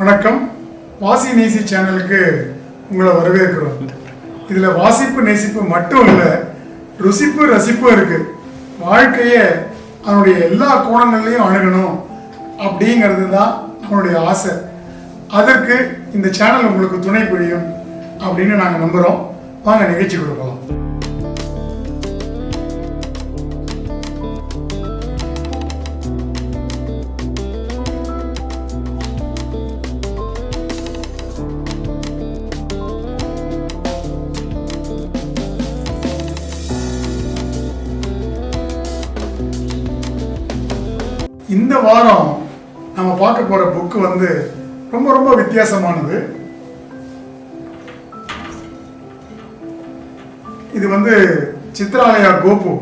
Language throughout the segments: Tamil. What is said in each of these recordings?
வணக்கம். வாசி நேசி சேனலுக்கு உங்களை வரவேற்கிறோம். இதில் வாசிப்பு நேசிப்பு மட்டும் இல்லை ருசிப்பு ரசிப்பும் இருக்கு. வாழ்க்கையை அதனுடைய எல்லா கோணங்கள்லையும் அணுகணும் அப்படிங்கிறது தான் நம்மளுடைய ஆசை. அதற்கு இந்த சேனல் உங்களுக்கு துணை புரியும் அப்படின்னு நாங்கள் நம்புகிறோம் வாங்க நிகழ்ச்சி கொடுப்போம் வாரம் நம்ம பார்க்க போற புக்கு வந்து ரொம்ப ரொம்ப வித்தியாசமானது. இது வந்து சித்ராலயா கோபு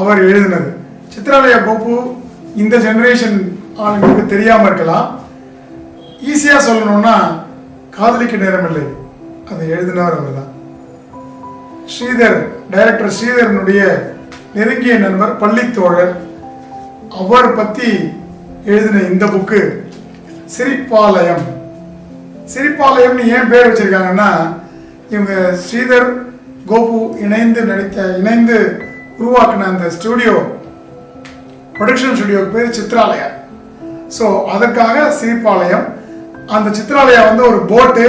அவர் எழுதினது. சித்ராலயா கோபு இந்த ஜெனரேஷன் ஆளுங்களுக்கு தெரியாம இருக்கலாம். ஈஸியா சொல்லணும்னா காதலிக்க நேரமில்லை. அதை எழுதினவர் அவர் தான் ஸ்ரீதர் டைரக்டர் ஸ்ரீதரனுடைய நெருங்கிய நண்பர் பள்ளித்தோழர் அவர் பத்தி எழுதின இந்த புக்கு சிரிப்பாலயம். சிரிப்பாலயம்னு ஏன் பேர் வச்சிருக்காங்கன்னா இவங்க ஸ்ரீதர் கோபு இணைந்து நடித்த இணைந்து உருவாக்கின அந்த ஸ்டுடியோ ப்ரொடக்ஷன் ஸ்டுடியோ பேர் சித்ராலயா. ஸோ அதற்காக சிரிப்பாலயம் அந்த சித்ராலயா வந்து ஒரு போட்டு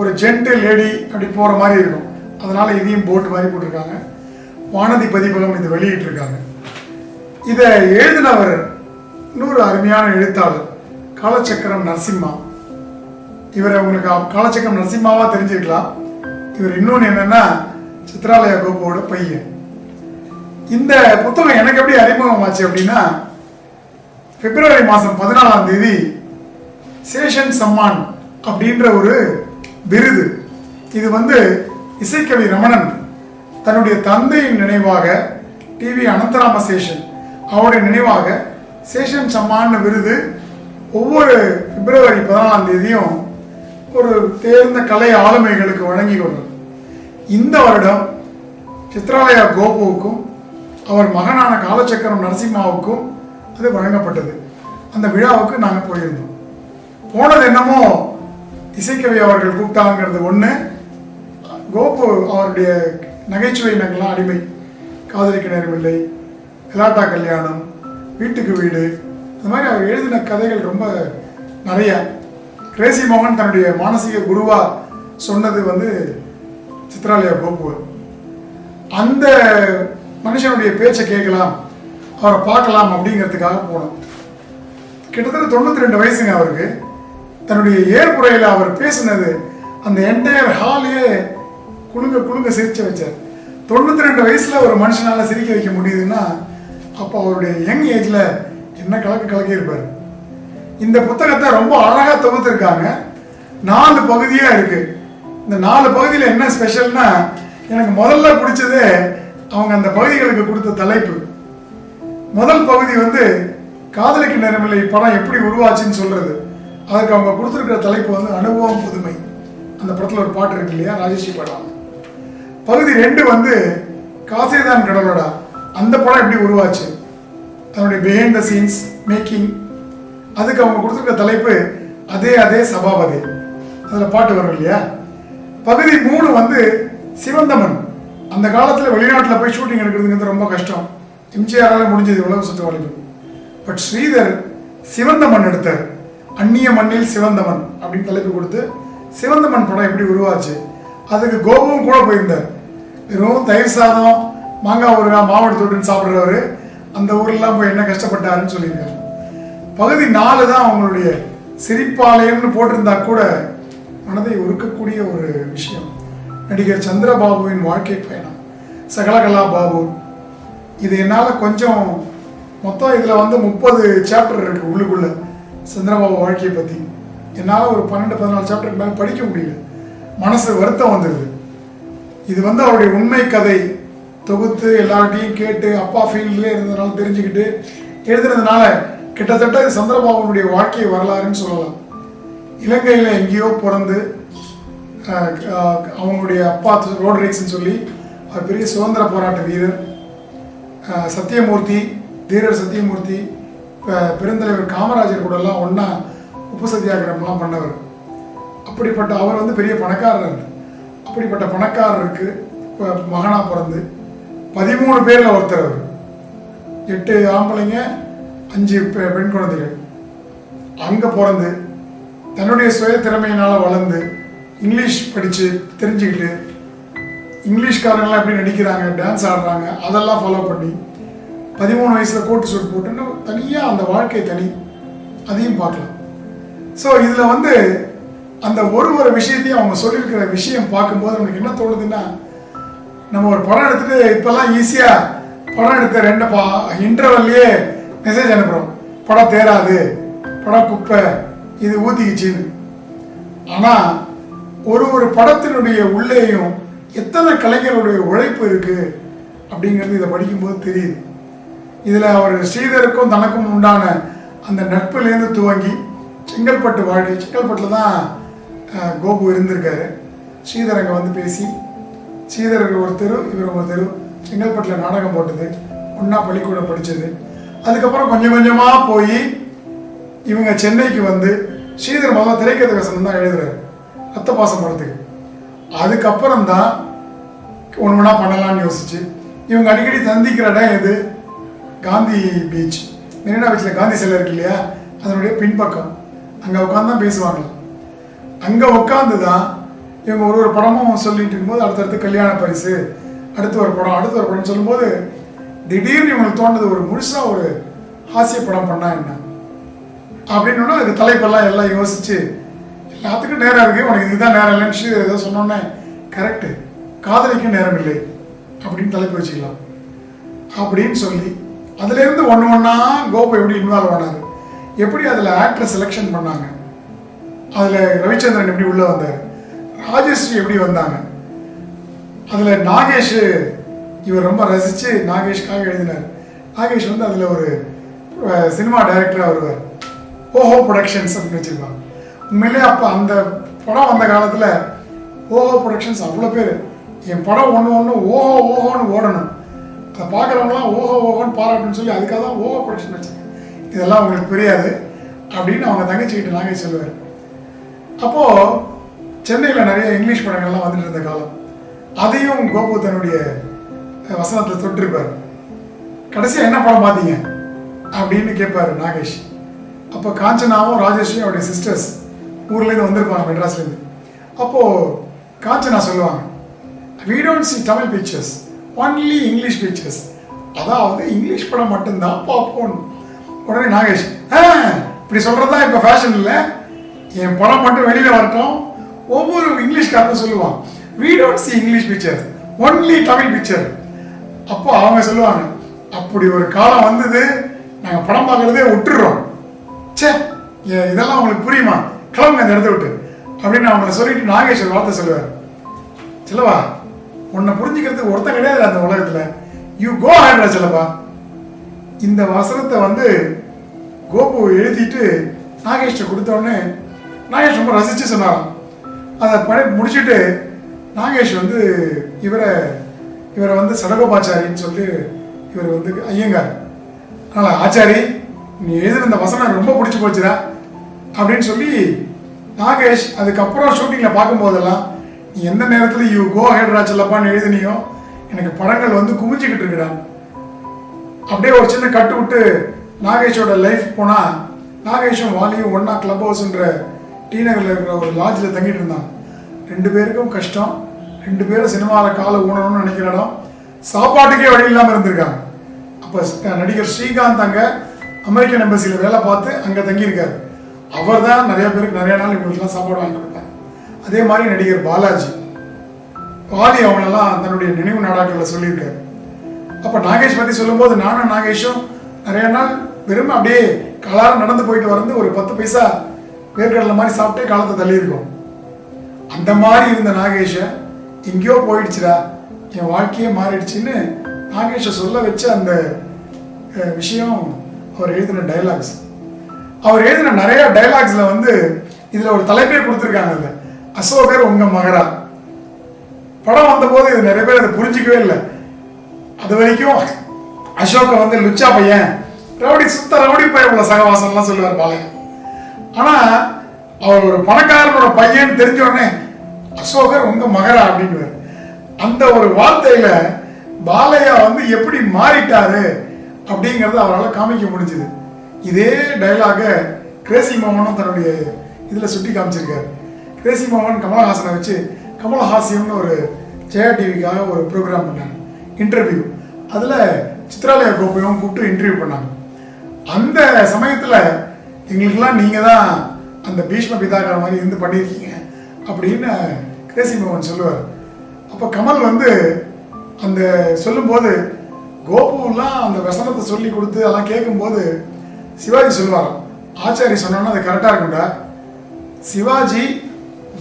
ஒரு ஜென்ட் லேடி அப்படி போகிற மாதிரி இருக்கும். அதனால இதையும் போட்டு மாதிரி போட்டிருக்காங்க. வானதி பதிப்பகம் இது வெளியிட்டிருக்காங்க. இதை எழுதினவர் இன்னொரு அருமையான எழுத்தாளர் காலச்சக்கரம் நரசிம்மா. இவரை உங்களுக்கு காலச்சக்கரம் நரசிம்மாவா தெரிஞ்சிருக்கலாம். இவர் இன்னொன்று என்னன்னா சித்ராலயா கோபுவோட பையன். இந்த புத்தகம் எனக்கு எப்படி அறிமுகமாச்சு அப்படின்னா பிப்ரவரி மாதம் பதினாலாம் தேதி சேஷன் சம்மான் அப்படின்ற ஒரு விருது. இது வந்து இசைக்கவி ரமணன் தன்னுடைய தந்தையின் நினைவாக டிவி அனந்தராம சேஷன் அவருடைய நினைவாக சேஷன் சம்மான் விருது ஒவ்வொரு பிப்ரவரி பதினாலாம் தேதியும் ஒரு தேர்ந்த கலை ஆளுமைகளுக்கு வழங்கி கொண்டது இந்த வருடம் சித்ராலயா கோபுவுக்கும் அவர் மகனான காலச்சக்கரம் நரசிம்மாவுக்கும் அது வழங்கப்பட்டது. அந்த விழாவுக்கு நாங்கள் போயிருந்தோம். போனது என்னமோ இசைக்கவி அவர்கள் கூப்பிட்டாங்கிறது ஒன்று கோபு அவருடைய நகைச்சுவை நகலாம் அடிமை. காதலிக்க நேரமில்லை விளாட்டா கல்யாணம் வீட்டுக்கு வீடு இந்த மாதிரி அவர் எழுதின கதைகள் ரொம்ப நிறைய. கிரேசி மோகன் தன்னுடைய மானசீக குருவா சொன்னது வந்து சித்ராலயா கோபு அந்த மனுஷனுடைய பேச்சை கேட்கலாம் அவரை பார்க்கலாம் அப்படிங்கிறதுக்காக போனோம். கிட்டத்தட்ட தொண்ணூத்தி ரெண்டு வயசுங்க அவருக்கு. தன்னுடைய ஏற்புறையில் அவர் பேசினது அந்த என்டையர் ஹாலையே குலுங்க குலுங்க சிரிச்சு வச்சார். தொண்ணூத்தி ரெண்டு வயசுல ஒரு மனுஷனால சிரிக்க வைக்க முடியுதுன்னா அப்போ அவருடைய யங் ஏஜில் என்ன கலக்கு கலக்கியிருப்பார்? இந்த புத்தகத்தை ரொம்ப அழகாக தொகுத்துருக்காங்க. நாலு பகுதியாக இருக்கு. இந்த நாலு பகுதியில் என்ன ஸ்பெஷல்னா எனக்கு முதல்ல பிடிச்சது அவங்க அந்த பகுதிகளுக்கு கொடுத்த தலைப்பு. முதல் பகுதி வந்து காதலிக்கு நேரமில்லை படம் எப்படி உருவாச்சுன்னு சொல்றது. அதுக்கு அவங்க கொடுத்துருக்கிற தலைப்பு வந்து அனுபவம் புதுமை. அந்த படத்தில் ஒரு பாட்டு இருக்கு இல்லையா ராஜேஷி படம் பகுதி ரெண்டு வந்து காசேதான் கடவுளடா. அந்த படம் எப்படி உருவாச்சு? அதனுடைய பிஹைண்ட் த சீன்ஸ் மேக்கிங் அதுக்கு அவங்க கொடுத்துருக்க தலைப்பு அதே அதே சபாபதி. அதில் பாட்டு வரும் இல்லையா? பகுதி மூணு வந்து சிவந்தமன். அந்த காலத்தில் வெளிநாட்டில் போய் ஷூட்டிங் எடுக்கிறதுங்கிறது ரொம்ப கஷ்டம். எம்ஜிஆரால் முடிஞ்சது உலக சுற்று பட் ஸ்ரீதர் சிவந்த மண் எடுத்தார். அந்நிய மண்ணில் சிவந்த மண் அப்படின்னு தலைப்பு கொடுத்து சிவந்த மண் படம் எப்படி உருவாச்சு? அதுக்கு கோபுவும் கூட போயிருந்தார். வெறும் தயிர் சாதம் மாங்காய் ஊருகா மாவட்ட தொட்டுன்னு சாப்பிட்றவர் அந்த ஊர்லாம் போய் என்ன கஷ்டப்பட்டாருன்னு சொல்லியிருக்காங்க பகுதி நாலு தான் அவங்களுடைய சிரிப்பாலயம்னு போட்டிருந்தா கூட மனதை உருக்கக்கூடிய ஒரு விஷயம். நடிகர் சந்திரபாபுவின் வாழ்க்கை பயணம். சகலகலா பாபு இது என்னால் கொஞ்சம் மொத்தம் இதில் வந்து முப்பது சாப்டர் இருக்கு உள்ளுக்குள்ள சந்திரபாபு வாழ்க்கையை பற்றி என்னால் ஒரு பன்னெண்டு பதினாலு சாப்டருக்கு மேலே படிக்க முடியல. மனசு வருத்தம் வந்தது. இது வந்து அவருடைய உண்மை கதை. தொகுத்து எல்லார்ட்டையும் கேட்டு அப்பா ஃபீல்ட்லேயே இருந்ததுனால தெரிஞ்சுக்கிட்டு எழுதுனதுனால கிட்டத்தட்ட சந்திரபாபுனுடைய வாழ்க்கை வரலாறுன்னு சொல்லலாம். இலங்கையில் எங்கேயோ பிறந்து அவங்களுடைய அப்பா ரோட்ரிக்ஸ்ன்னு சொல்லி அவர் பெரிய சுதந்திர போராட்ட வீரர். சத்தியமூர்த்தி தீரர் சத்தியமூர்த்தி பெருந்தலைவர் காமராஜர் கூடலாம் ஒன்றா உப்பு சத்தியாகிரகம்லாம் பண்ணவர். அப்படிப்பட்ட அவர் வந்து பெரிய பணக்காரர். அப்படிப்பட்ட பணக்காரருக்கு மகனாக பிறந்து பதிமூணு பேரில் ஒருத்தர் அவர். எட்டு ஆம்பளைங்க அஞ்சு பெ- பெண் குழந்தைகள். அங்கே பிறந்து தன்னுடைய சுய திறமையினால் வளர்ந்து இங்கிலீஷ் படித்து தெரிஞ்சுக்கிட்டு இங்கிலீஷ்காரங்களாம் எப்படி நடிக்கிறாங்க டான்ஸ் ஆடுறாங்க அதெல்லாம் ஃபாலோ பண்ணி பதிமூணு வயசில் கோட்டு சூட் போட்டுன்னு தனியாக அந்த வாழ்க்கை தனி. அதையும் பார்க்கலாம். ஸோ இதில் வந்து அந்த ஒரு ஒரு விஷயத்தையும் அவங்க சொல்லியிருக்கிற விஷயம் பார்க்கும்போது நமக்கு என்ன தோணுதுன்னா நம்ம ஒரு படம் எடுத்துட்டு இப்போல்லாம் ஈஸியாக படம் எடுத்த ரெண்டு பா இன்டர்வல்லையே மெசேஜ் அனுப்புகிறோம் படம் தேராது படம் குப்பை இது ஊத்திக்கிச்சின்னு. ஆனால் ஒரு ஒரு படத்தினுடைய உள்ளேயும் எத்தனை கலைஞருடைய உழைப்பு இருக்கு அப்படிங்கிறது இதை படிக்கும்போது தெரியுது. இதில் அவர் ஸ்ரீதருக்கும் தனக்கும் உண்டான அந்த நட்புலேருந்து துவங்கி செங்கல்பட்டு வாழ்க்கை செங்கல்பட்டில் தான் கோபு இருந்திருக்காரு. ஸ்ரீதரங்க வந்து பேசி ஸ்ரீதருக்கு ஒரு தெரு இவர் ஒரு தெரு. செங்கல்பட்டில் நாடகம் போட்டது ஒன்றா பள்ளிக்கூடம் படித்தது அதுக்கப்புறம் கொஞ்சம் கொஞ்சமாக போய் இவங்க சென்னைக்கு வந்து ஸ்ரீதர் முதல்ல திரைக்கதை வசனம் தான் எழுதுறாரு. ரத்த பாசம் படத்துக்கு. அதுக்கப்புறம் தான் ஒன்று ஒன்றா பண்ணலாம்னு யோசிச்சு. இவங்க அடிக்கடி சந்திக்கிற இடம் எது? காந்தி பீச். மெரினா பீச்சில் காந்தி சிலை இருக்கு இல்லையா? அதனுடைய பின்பக்கம். அங்கே உட்காந்து தான் பேசுவாங்க. அங்கே உட்காந்து தான் இவங்க ஒரு ஒரு படமும் சொல்லிட்டு இருக்கும்போது அடுத்தடுத்து கல்யாண பரிசு அடுத்து ஒரு படம் அடுத்து ஒரு படம்னு சொல்லும்போது திடீர்னு இவங்களுக்கு தோணுது ஒரு முழுசா ஒரு ஹாஸ்ய படம் பண்ணா என்ன? அப்படின்னா அதுக்கு தலைப்பெல்லாம் எல்லாம் யோசிச்சு எல்லாத்துக்கும் நேரம் இருக்கு உனக்கு இதுதான் நேரம் இல்லைன்னு ஏதோ சொன்னோன்னே கரெக்டு காதலிக்க நேரம் இல்லை. அப்படின்னு தலைப்பு வச்சுக்கலாம். அப்படின்னு சொல்லி அதுலேருந்து ஒன்று ஒன்றா கோபு எப்படி இன்வால்வ் ஆனார்? எப்படி அதில் ஆக்டர் செலெக்ஷன் பண்ணாங்க? அதில் ரவிச்சந்திரன் எப்படி உள்ளே வந்தார்? ராஜஸ்ரீ எப்படி வந்தாங்க? அதில் நாகேஷ் இவர் ரொம்ப ரசித்து நாகேஷ்காக எழுதினார். நாகேஷ் வந்து அதில் ஒரு சினிமா டைரக்டராக வருவார். ஓஹோ ப்ரொடக்ஷன்ஸ் அப்படின்னு வச்சுருப்பாங்க. உண்மையிலே அப்போ அந்த படம் வந்த காலத்தில் ஓஹோ ப்ரொடக்ஷன்ஸ் அவ்வளோ பேர். என் படம் ஒன்று ஒன்று ஓஹோ ஓஹோன்னு ஓடணும். அதை பார்க்குறவங்களாம் ஓஹோ ஓஹோன்னு பாராட்டுன்னு சொல்லி அதுக்காக தான் ஓஹோ ப்ரொடக்ஷன் வச்சுருக்கேன் இதெல்லாம் அவங்களுக்கு புரியாது அப்படின்னு அவங்க தங்கச்சிக்கிட்ட நாகேஷ் சொல்லுவார். அப்போது சென்னையில் நிறைய இங்கிலீஷ் படங்கள்லாம் வந்துட்டு இருந்த காலம். அதையும் கோபு தன்னுடைய அஹ், வசனத்தில் தொட்டிருப்பார். கடைசியாக என்ன படம் பார்த்தீங்க? அப்படின்னு கேட்பார் நாகேஷ். அப்போ காஞ்சனாவும் ராஜேஷும் அவருடைய சிஸ்டர்ஸ் ஊர்லேருந்து வந்திருப்பாங்க மெட்ராஸ்லேருந்து அப்போது காஞ்சனா சொல்லுவாங்க we don't see Tamil pictures only English pictures அதாவது இங்கிலீஷ் படம் மட்டும்தான் பார்ப்போம். உடனே நாகேஷ் ஆ இப்படி சொல்கிறது தான் இப்போ ஃபேஷன் இல்லை என் படம் மட்டும் வெளியில் வரட்டும். ஒவ்வொரு இங்கிலீஷ்காரனும் சொல்லுவான் we don't see English picture only Tamil picture அப்போ அவங்க சொல்லுவாங்க அப்படி ஒரு காலம் வந்தது நாங்கள் படம் பார்க்குறதே விட்டுடுறோம் ச்சே ஏ- இதெல்லாம் உங்களுக்கு புரியுமா? கிளம்புங்க அந்த இடத்த விட்டு. அப்படின்னு அவங்கள சொல்லிட்டு நாகேஸ்வர் வார்த்தை சொல்லுவார். செல்லவா உன்னை புரிஞ்சுக்கிறதுக்கு ஒருத்தன் கிடையாது அந்த உலகத்தில். யூ கோ ஆடுற செல்லப்பா இந்த வசனத்தை வந்து கோபு எழுதிட்டு நாகேஷ்ட கொடுத்த உடனே நாகேஷ் ரொம்ப ரசிச்சு சொன்னாராம். அதை படி முடிச்சுட்டு நாகேஷ் வந்து இவரை இவரை வந்து சடகோபாச்சாரின்னு சொல்லி இவர் வந்து ஐயங்கார். அதனால் ஆச்சாரி நீ எழுதின இந்த வசனம் ரொம்ப பிடிச்சி போச்சுடா அப்படின்னு சொல்லி நாகேஷ் அதுக்கப்புறம் ஷூட்டிங்கில் பார்க்கும்போதெல்லாம் நீ எந்த நேரத்தில் யூ கோ ஹெட் ராஜல்லப்பான்னு எழுதினியோ எனக்கு படங்கள் வந்து குமிஞ்சிக்கிட்டு இருக்குடா. அப்படியே ஒரு சின்ன கட்டு விட்டு நாகேஷோட லைஃப் போனால் நாகேஷும் வாலியும் ஒன்னா கிளப் ஹவுஸ்ன்ற டி நகரில் இருக்கிற ஒரு லாட்ஜில் தங்கிட்டு இருந்தான் ரெண்டு பேருக்கும் கஷ்டம். ரெண்டு பேரும் சினிமாவில் காலை ஊனணும்னு நினைக்கிற இடம். சாப்பாட்டுக்கே வழி இல்லாமல் இருந்திருக்காங்க. அப்போ நடிகர் ஸ்ரீகாந்த் அங்கே அமெரிக்கன் எம்பசியில் வேலை பார்த்து அங்கே தங்கியிருக்காரு. அவர் தான் நிறைய பேருக்கு நிறைய நாள் இவங்களுக்குலாம் சாப்பாடு வாங்கி கொடுத்தாரு. அதே மாதிரி நடிகர் பாலாஜி. பாலி அவங்களெல்லாம் தன்னுடைய நினைவு நாடாக்களில் சொல்லியிருக்காரு. அப்போ நாகேஷ் பற்றி சொல்லும்போது நானும் நாகேஷும் நிறைய நாள் வெறும் அப்படியே கலாரம் நடந்து போயிட்டு வந்து ஒரு பத்து பைசா வேர்க்கடலை மாதிரி சாப்பிட்டே காலத்தை தள்ளியிருக்கோம். அந்த மாதிரி இருந்த நாகேஷ எங்கேயோ போயிடுச்சுடா. என் வாழ்க்கையே மாறிடுச்சுன்னு நாகேஷை சொல்ல வச்ச அந்த விஷயம் அவர் எழுதின டைலாக்ஸ் அவர் எழுதின நிறைய டைலாக்ஸ்ல வந்து இதுல ஒரு தலைப்பே கொடுத்துருக்காங்க அதுல அசோகர் உங்க மகரா. படம் வந்தபோது இது நிறைய பேர் அதை புரிஞ்சிக்கவே இல்லை. அது வரைக்கும் அசோக வந்து லுச்சா பையன். ரவுடி சுத்த ரவுடி பையன் உள்ள சகவாசம்லாம் சொல்லுவார் பாளையம் ஆனா அவர் ஒரு பணக்காரனோட பையன் தெரிஞ்சோடனே அசோகர் உங்க மகரா? அப்படின்னு அந்த ஒரு வார்த்தையில பாலையா வந்து எப்படி மாறிட்டாரு அப்படிங்கறத அவரால் காமிக்க முடிஞ்சது. இதே டைலாக கிரேசி மோகனும் தன்னுடைய இதில் சுட்டி காமிச்சிருக்காரு. கிரேசி மோகன் கமலஹாசனை வச்சு கமலஹாசியம்னு ஒரு ஜெயா டிவிக்காக ஒரு ப்ரோக்ராம் பண்ணாங்க. இன்டர்வியூ அதில் சித்ராலயா கோபையும் கூப்பிட்டு இன்டர்வியூ பண்ணாங்க. அந்த சமயத்தில் எங்களுக்கெல்லாம் நீங்கள் தான் அந்த பீஷ்ம பிதாகர் மாதிரி இருந்து பண்ணியிருக்கீங்க அப்படின்னு கிரேசி மோகன் சொல்லுவார். அப்போ கமல் வந்து அந்த சொல்லும்போது கோபுலாம் அந்த வசனத்தை சொல்லி கொடுத்து அதெல்லாம் கேட்கும்போது சிவாஜி சொல்லுவார். ஆச்சாரி சொன்னோன்னா அது கரெக்டாக இருக்கும்டா. சிவாஜி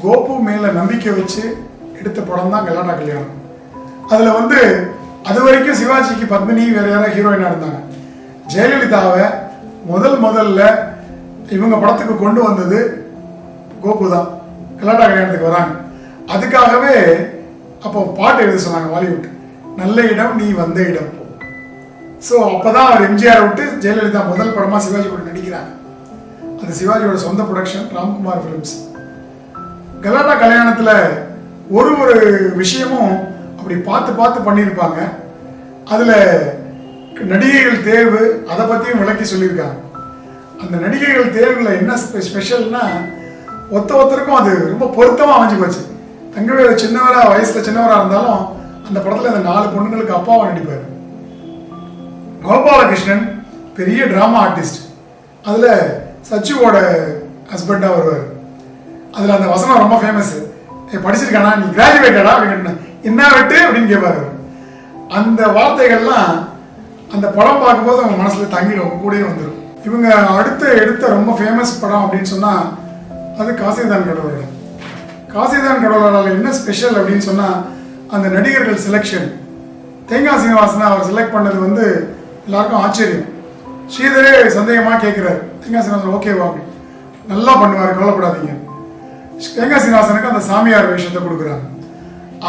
கோபு மேலே நம்பிக்கை வச்சு எடுத்த படம் தான் கல்யாணா கல்யாணம். அதில் வந்து அது வரைக்கும் சிவாஜிக்கு பத்மினி வேற யாராவது ஹீரோயினாக இருந்தாங்க. ஜெயலலிதாவை முதல் முதல்ல இவங்க படத்துக்கு கொண்டு வந்தது கோபு தான். கல்யாண கல்யாணத்துக்கு வராங்க. அதுக்காகவே அப்போ பாட்டு எழுத சொன்னாங்க பாலிவுட். நல்ல இடம் நீ வந்த இடம் ஸோ அப்பதான் அவர் எம்ஜிஆர் விட்டு ஜெயலலிதா முதல் படமாக சிவாஜி கூட நடிக்கிறாங்க. அது சிவாஜியோட சொந்த ப்ரொடக்ஷன் ராம்குமார் ஃபிலிம்ஸ் கலாட்டா கல்யாணத்தில் ஒரு ஒரு விஷயமும் அப்படி பார்த்து பார்த்து பண்ணியிருப்பாங்க. அதில் நடிகைகள் தேர்வு அதை பற்றியும் விளக்கி சொல்லியிருக்காங்க. அந்த நடிகைகள் தேர்வுல என்ன ஸ்பெ- ஸ்பெஷல்னா ஒத்த ஒருத்தருக்கும் அது ரொம்ப பொருத்தமாக அமைஞ்சு போச்சு. தங்கவேல சின்னவரா வயசுல சின்னவரா இருந்தாலும் அந்த படத்துல அந்த நாலு பொண்ணுங்களுக்கு அப்பாவை நடிப்பார். கோபாலகிருஷ்ணன் பெரிய ட்ராமா ஆர்டிஸ்ட் அதில் சச்சுவோட ஹஸ்பண்டாக வருவார். அதில் அந்த வசனம் ரொம்ப ஃபேமஸ் படிச்சிருக்கானா? நீ கிராஜுவேட்டடா அப்படின்னு என்ன விட்டு? அப்படின்னு கேட்பாரு அந்த வார்த்தைகள்லாம் அந்த படம் பார்க்கும்போது அவங்க மனசுல தங்கிடும் கூடயே வந்துடும் இவங்க அடுத்த எடுத்த ரொம்ப ஃபேமஸ் படம் அப்படின்னு சொன்னால் அது காசிதான் கடவுளோட. காசிதான் கடவுளோட என்ன ஸ்பெஷல் அப்படின்னு சொன்னால் அந்த நடிகர்கள் செலெக்ஷன் தேங்காய் சீனிவாசனை அவர் செலக்ட் பண்ணது வந்து எல்லாருக்கும் ஆச்சரியம். ஸ்ரீதரே சந்தேகமாக கேட்குறாரு தேங்காய் சீனிவாசன் ஓகேவா அப்படி நல்லா பண்ணுவார் கவலைப்படாதீங்க. தேங்காய் சீனிவாசனுக்கு அந்த சாமியார் விஷயத்தை கொடுக்குறாங்க.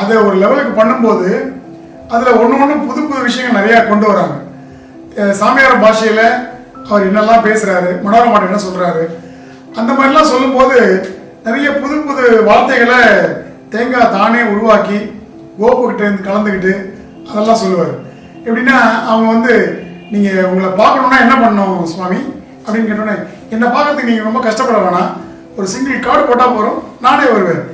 அதை ஒரு லெவலுக்கு பண்ணும்போது அதில் ஒன்று ஒன்று புது புது விஷயங்கள் நிறையா கொண்டு வராங்க. சாமியார் பாஷையில் அவர் என்னெல்லாம் பேசுகிறாரு மனோரமாட்ட என்ன சொல்கிறாரு அந்த மாதிரிலாம் சொல்லும்போது நிறைய புது புது வார்த்தைகளை தேங்காய் தானே உருவாக்கி கோபுக்கிட்ட இருந்து கலந்துக்கிட்டு அதெல்லாம் சொல்லுவார். எப்படின்னா அவங்க வந்து நீங்கள் உங்களை பார்க்கணுன்னா என்ன பண்ணணும் சுவாமி? அப்படின்னு கேட்டோன்னே என்னை பார்க்கறதுக்கு நீங்கள் ரொம்ப கஷ்டப்பட வேணாம். ஒரு சிங்கிள் கார்டு போட்டால் போகிறோம் நானே வருவேன்.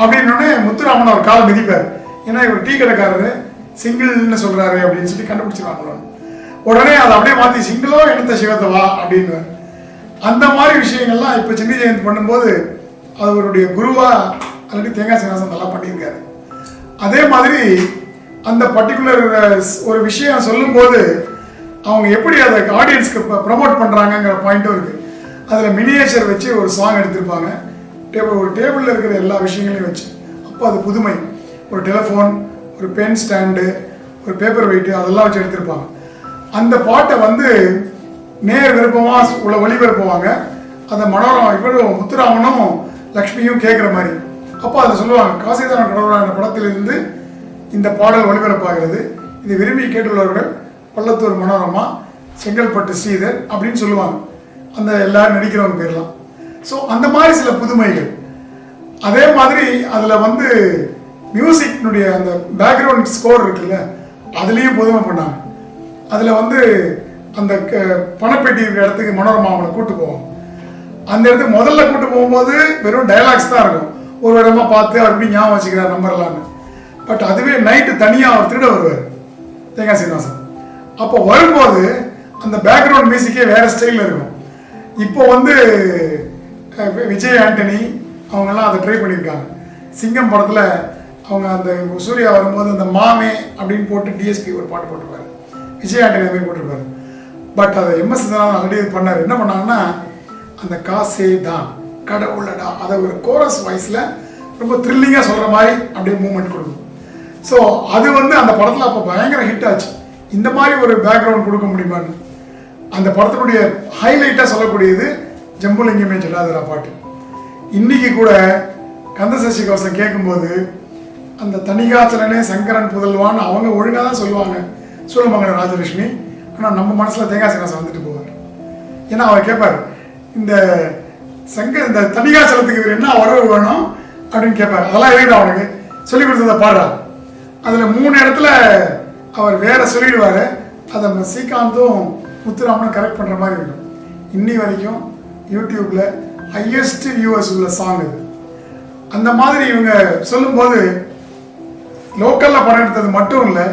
அப்படின்னோடனே முத்துராமன் அவர் காலை மிதிப்பார். ஏன்னா இவர் டீ கடைக்காரரு சிங்கிள்னு சொல்கிறாரு அப்படின்னு சொல்லி கண்டுபிடிச்சிருவாங்களோ உடனே அதை அப்படியே மாற்றி சிங்கிளோ எடுத்த சிவத்தை வா அப்படின்னு. அந்த மாதிரி விஷயங்கள்லாம் இப்போ சின்ன ஜெயந்தி பண்ணும்போது அவருடைய குருவா ஆல்ரெடி தேங்காய் சீனிவாசன் நல்லா பண்ணியிருக்காரு. அதே மாதிரி அந்த பர்டிகுலர் ஒரு விஷயம் சொல்லும்போது அவங்க எப்படி அதை ஆடியன்ஸ்க்கு ப்ரமோட் பண்ணுறாங்கங்கிற பாயிண்ட்டும் இருக்கு. அதில் மினியேச்சர் வச்சு ஒரு சாங் எடுத்திருப்பாங்க. டேபிள் ஒரு டேபிளில் இருக்கிற எல்லா விஷயங்களையும் வச்சு. அப்போ அது புதுமை. ஒரு டெலிஃபோன் ஒரு பென் ஸ்டாண்டு ஒரு பேப்பர் வெயிட்டு அதெல்லாம் வச்சு எடுத்திருப்பாங்க. அந்த பாட்டை வந்து நேர் விருப்பமாக உள்ள ஒளிபரப்புவாங்க. அந்த மனோரம் இவரும் முத்துராமனும் லக்ஷ்மியும் கேட்குற மாதிரி. அப்போ அதை சொல்லுவாங்க காசிதான கடவுளான படத்திலிருந்து இந்த பாடல் ஒளிபரப்பாகிறது. இதை விரும்பி கேட்டுள்ளவர்கள் பள்ளத்தூர் மனோரமா செங்கல்பட்டு ஸ்ரீதர் அப்படின்னு சொல்லுவாங்க. அந்த எல்லாரும் நடிக்கிறவங்க பேர்லாம். ஸோ அந்த மாதிரி சில புதுமைகள். அதே மாதிரி அதில் வந்து மியூசிக்னுடைய அந்த பேக்ரவுண்ட் ஸ்கோர் இருக்குல்ல அதுலேயும் புதுமை பண்ணாங்க. அதில் வந்து அந்த க- பணப்பெட்டி இருக்கிற இடத்துக்கு மனோரமா அவனை கூட்டு போவோம் அந்த இடத்துக்கு முதல்ல கூட்டு போகும்போது வெறும் டயலாக்ஸ் தான் இருக்கும். ஒரு இடமா பார்த்து அவர் எப்படி ஞாபகம் வச்சுக்கிறார் நம்பர்லான்னு பட் அதுவே நைட்டு தனியாக அவர் திருட வருவார். தேங்காய் சீனிவாசன். அப்போ வரும்போது அந்த பேக்ரவுண்ட் மியூசிக்கே வேற ஸ்டைலில் இருக்கும். இப்போ வந்து விஜய் ஆண்டனி அவங்கெல்லாம் அதை ட்ரை பண்ணியிருக்காங்க. சிங்கம் படத்தில் அவங்க அந்த சூர்யா வரும்போது அந்த மாமே அப்படின்னு போட்டு டிஎஸ்பி ஒரு பாட்டு போட்டுருப்பாரு விஜய் போய் போட்டிருப்பாரு. பட் அதை எம்எஸ் தான் ஆல்ரெடி பண்ணார். என்ன பண்ணாங்கன்னா அந்த காசே தான். கடவுளடா அதை ஒரு கோரஸ் வாய்ஸில் ரொம்ப த்ரில்லிங்காக சொல்கிற மாதிரி அப்படியே மூமெண்ட் கொடுக்கும். ஸோ அது வந்து அந்த படத்தில் அப்போ பயங்கர ஹிட் ஆச்சு. இந்த மாதிரி ஒரு பேக்ரவுண்ட் கொடுக்க முடியுமான்னு. அந்த படத்தினுடைய ஹைலைட்டாக சொல்லக்கூடியது ஜம்புலிங்கமே ஜெல்லாதரா பாட்டு. இன்னைக்கு கூட கந்த சசி கவசம் கேட்கும்போது அந்த தனிகாச்சலனே சங்கரன் புதல்வான்னு அவங்க ஒழுங்காக தான் சொல்லுவாங்க. சூழமங்கலம் ராஜலட்சுமி. ஆனால் நம்ம மனசில் தேங்காய் சீனிவாசன் வந்துட்டு போவார். ஏன்னா அவர் கேட்பார் இந்த சங்க இந்த தனிகாசலத்துக்கு இவர் என்ன உறவு வேணும் அப்படின்னு கேட்பார் அதெல்லாம் எதுக்குடா அவனுக்கு சொல்லி கொடுத்ததை பாடுறா. அதில் மூணு இடத்துல அவர் வேற சொல்லிடுவார். அதை ஸ்ரீகாந்தும் முத்துராமனும் கரெக்ட் பண்ணுற மாதிரி இருக்கும். இன்னி வரைக்கும் யூடியூப்பில் ஹையஸ்ட் வியூவர்ஸ் உள்ள சாங் இது. அந்த மாதிரி இவங்க சொல்லும்போது லோக்கலில் படம் எடுத்தது மட்டும் இல்லை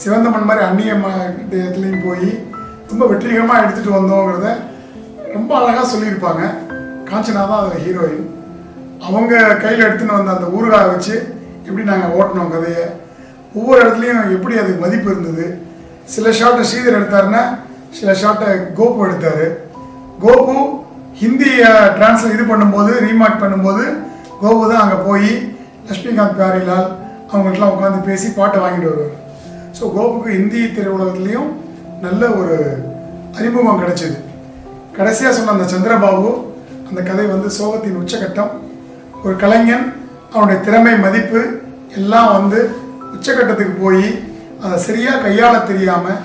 சிவந்தமன் மாதிரி அந்நிய இடத்துலையும் போய் ரொம்ப வெற்றிகரமாக எடுத்துகிட்டு வந்தோங்கிறத ரொம்ப அழகாக சொல்லியிருப்பாங்க. காஞ்சனா தான் அதில் ஹீரோயின் அவங்க கையில் எடுத்துன்னு வந்த அந்த ஊறுகாயை வச்சு எப்படி நாங்கள் ஓட்டினோம் கதையை. ஒவ்வொரு இடத்துலையும் எப்படி அது மதிப்பு இருந்தது. சில ஷாட்டை ஸ்ரீதர் எடுத்தாருன்னா சில ஷாட்டை கோபு எடுத்தார். கோபு ஹிந்தியை டிரான்ஸ்லேட் இது பண்ணும்போது ரீமார்க் பண்ணும்போது கோபு தான் அங்கே போய் லட்சுமிகாந்த் பியாரிலால் அவங்கள்ட்டலாம் உட்காந்து பேசி பாட்டை வாங்கிட்டு வருவார். ஸோ கோபுக்கு இந்தி திரையுலகத்துலேயும் நல்ல ஒரு அறிமுகம் கிடைச்சிது. கடைசியாக சொன்ன அந்த சந்திரபாபு அந்த கதை வந்து சோகத்தின் உச்சகட்டம். ஒரு கலைஞன் அவனுடைய திறமை மதிப்பு எல்லாம் வந்து உச்சகட்டத்துக்கு போய் அதை சரியாக கையாள தெரியாமல்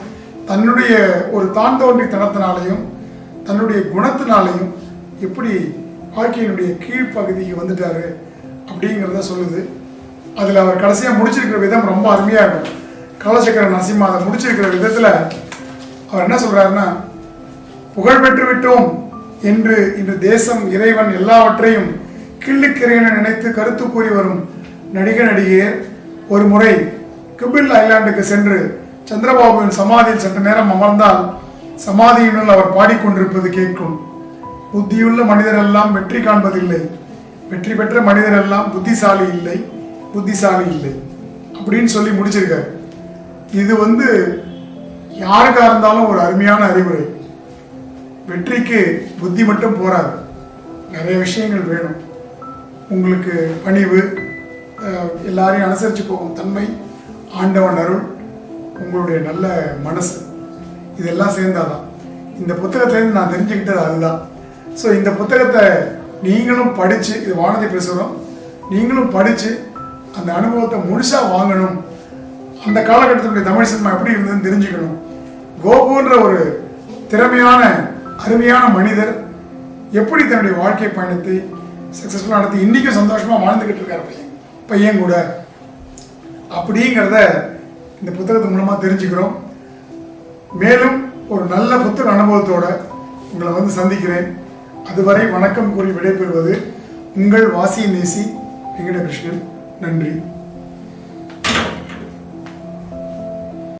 தன்னுடைய ஒரு தான் தோன்றித்தனத்தினாலையும் தன்னுடைய குணத்தினாலையும் எப்படி வாழ்க்கையினுடைய கீழ்ப்பகுதிக்கு வந்துட்டாரு அப்படிங்கிறத சொல்லுது. அதில் அவர் கடைசியாக முடிச்சிருக்கிற விதம் ரொம்ப அருமையாக இருக்கும். கலசக்கர நரசிம்மா அதை முடிச்சிருக்கிற விதத்தில் அவர் என்ன சொல்றாருன்னா புகழ் பெற்று விட்டோம் என்று இன்று தேசம் இறைவன் எல்லாவற்றையும் கிள்ளுக்கிறேன் நினைத்து கருத்து கூறி வரும் நடிக நடிகையர் ஒரு முறை கிபில் ஐலாண்டுக்கு சென்று சந்திரபாபுவின் சமாதியில் சற்று நேரம் அமர்ந்தால் சமாதியினுள் அவர் பாடிக்கொண்டிருப்பது கேட்கும். புத்தியுள்ள மனிதர் எல்லாம் வெற்றி காண்பதில்லை. வெற்றி பெற்ற மனிதர் எல்லாம் புத்திசாலி இல்லை புத்திசாலி இல்லை. அப்படின்னு சொல்லி முடிச்சிருக்காரு. இது வந்து யாருக்காக இருந்தாலும் ஒரு அருமையான அறிவுரை. வெற்றிக்கு புத்தி மட்டும் போராது நிறைய விஷயங்கள் வேணும். உங்களுக்கு பணிவு எல்லாரையும் அனுசரித்து போகும் தன்மை ஆண்டவன் அருள் உங்களுடைய நல்ல மனசு. இதெல்லாம் சேர்ந்தாதான். இந்த புத்தகத்திலேருந்து நான் தெரிஞ்சுக்கிட்டது அதுதான். ஸோ இந்த புத்தகத்தை நீங்களும் படித்து இது வானதி பேசுகிறோம் நீங்களும் படித்து அந்த அனுபவத்தை முழுசாக வாங்கணும். அந்த காலகட்டத்தினுடைய தமிழ் சினிமா எப்படி இருந்ததுன்னு தெரிஞ்சுக்கணும். கோபுன்ற ஒரு திறமையான அருமையான மனிதர் எப்படி தன்னுடைய வாழ்க்கை பயணத்தை சக்ஸஸ்ஃபுல்லாக நடத்தி இன்றைக்கும் சந்தோஷமாக வாழ்ந்துக்கிட்டு இருக்கார் பையன் பையன் கூட? அப்படிங்கிறத இந்த புத்தகத்து மூலமாக தெரிஞ்சுக்கிறோம். மேலும் ஒரு நல்ல புத்தக அனுபவத்தோட உங்களை வந்து சந்திக்கிறேன். அதுவரை வணக்கம் கூறி விடைபெறுவது உங்கள் வாசி நேசி வெங்கடகிருஷ்ணன். நன்றி.